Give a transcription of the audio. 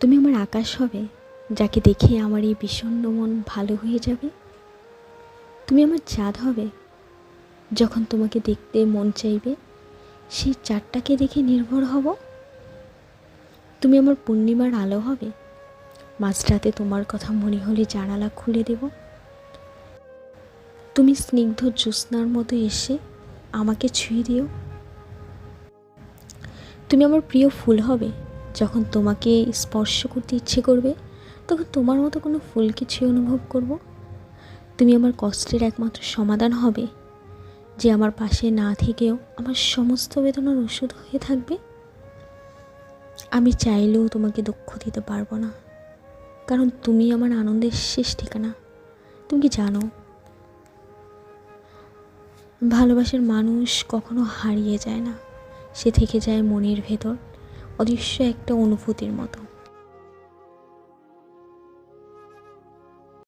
তুমি আমার আকাশ হবে, যাকে দেখে আমার এই বিষণ্ণ মন ভালো হয়ে যাবে? তুমি আমার চাঁদ হবে, যখন তোমাকে দেখতে মন চাইবে, সেই চাঁদটাকে দেখে নির্ভর হব? তুমি আমার পূর্ণিমার আলো হবে, মাঝরাতে তোমার কথা মনে হলে জানালা খুলে দেব। তুমি স্নিগ্ধ জ্যোৎস্নার মতো এসে আমাকে ছুঁয়ে দিও। তুমি আমার প্রিয় ফুল হবে যখন তোমাকে স্পর্শ করতে ইচ্ছে করবে, তখন তোমার মতো কোনো ফুলকে ছুঁয়ে অনুভব করব। তুমি আমার কষ্টের একমাত্র সমাধান হবে, যে আমার পাশে না থেকেও আমার সমস্ত বেদনার ওষুধ হয়ে থাকবে। আমি চাইলেও তোমাকে দুঃখ দিতে পারব না, কারণ তুমি আমার আনন্দের শেষ ঠিকানা। তুমি কি জানো, ভালোবাসার মানুষ কখনো হারিয়ে যায় না, সে থেকে যায় মনের ভেতর। অদৃশ্য একটা অনুভূতির মতো।